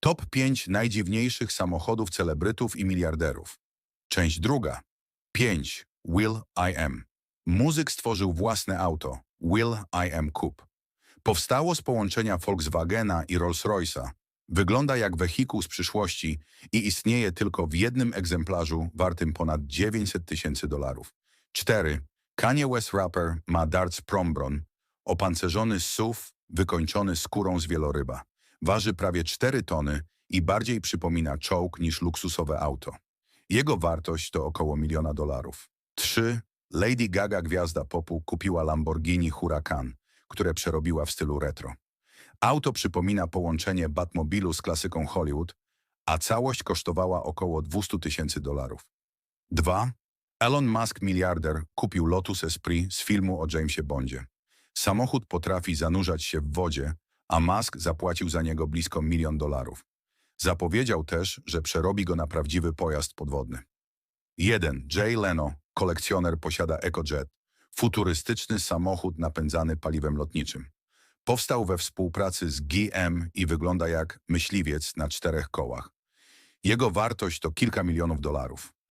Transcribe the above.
Top 5 najdziwniejszych samochodów celebrytów i miliarderów. Część druga. 5. Will I Am. Muzyk stworzył własne auto. Will I Am Coupe. Powstało z połączenia Volkswagena i Rolls-Royce'a. Wygląda jak wehikuł z przyszłości i istnieje tylko w jednym egzemplarzu wartym ponad 900 tysięcy dolarów. 4. Kanye West Rapper ma darts Prombron, opancerzony SUV wykończony skórą z wieloryba. Waży prawie 4 tony i bardziej przypomina czołg niż luksusowe auto. Jego wartość to około miliona dolarów. 3. Lady Gaga, gwiazda popu, kupiła Lamborghini Huracan, które przerobiła w stylu retro. Auto przypomina połączenie Batmobilu z klasyką Hollywood, a całość kosztowała około 200 tysięcy dolarów. 2. Elon Musk, miliarder, kupił Lotus Esprit z filmu o Jamesie Bondzie. Samochód potrafi zanurzać się w wodzie, a Musk zapłacił za niego blisko milion dolarów. Zapowiedział też, że przerobi go na prawdziwy pojazd podwodny. 1. Jay Leno, kolekcjoner, posiada EcoJet, futurystyczny samochód napędzany paliwem lotniczym. Powstał we współpracy z GM i wygląda jak myśliwiec na czterech kołach. Jego wartość to kilka milionów dolarów.